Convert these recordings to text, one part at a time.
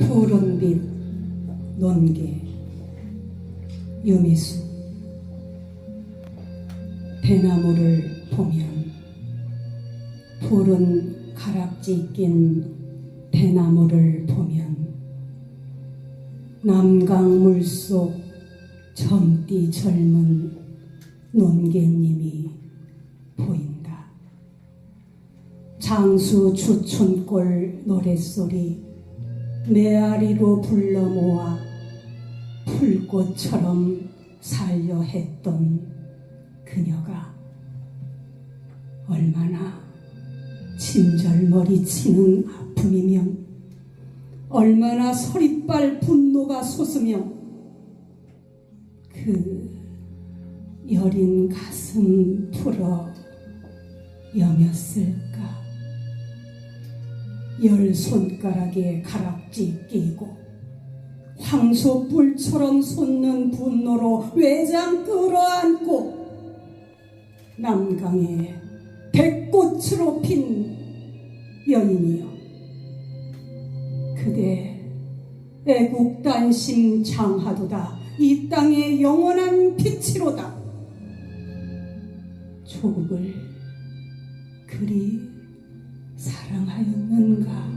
푸른빛 논개 유미수 대나무를 보면 푸른 가락지 낀 대나무를 보면 남강 물속 젊디 젊은 논개님이 보인다. 장수 주촌골 노랫소리 메아리로 불러 모아 풀꽃처럼 살려 했던 그녀가 얼마나 친절머리 치는 아픔이면 얼마나 서리빨 분노가 솟으며 그 여린 가슴 풀어 여몄을까 열 손가락에 가락지 끼고 황소 뿔처럼 솟는 분노로 외장 끌어안고 남강에 백꽃으로 핀 여인이여. 그대 애국단심 장하도다. 이 땅의 영원한 빛이로다. 조국을 그리 사랑하였는가?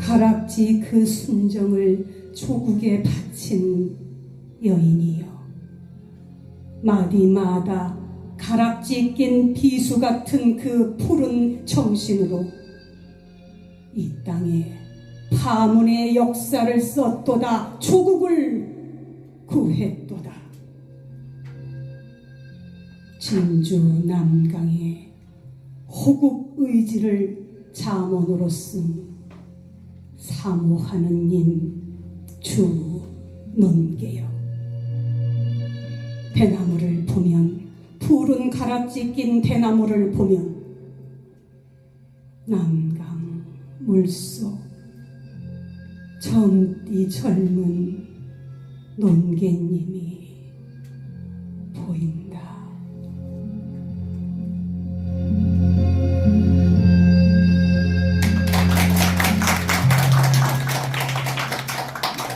가락지 그 순정을 조국에 바친 여인이여. 마디마다 가락지 낀 비수 같은 그 푸른 정신으로 이 땅에 파문의 역사를 썼도다 조국을 구했도다. 진주 남강의 호국 의지를 자문으로 쓴 사모하는 님주 논계여 대나무를 보면 푸른 가락지 낀 대나무를 보면 남강 물속 젊디 젊은 논개님이 보인다.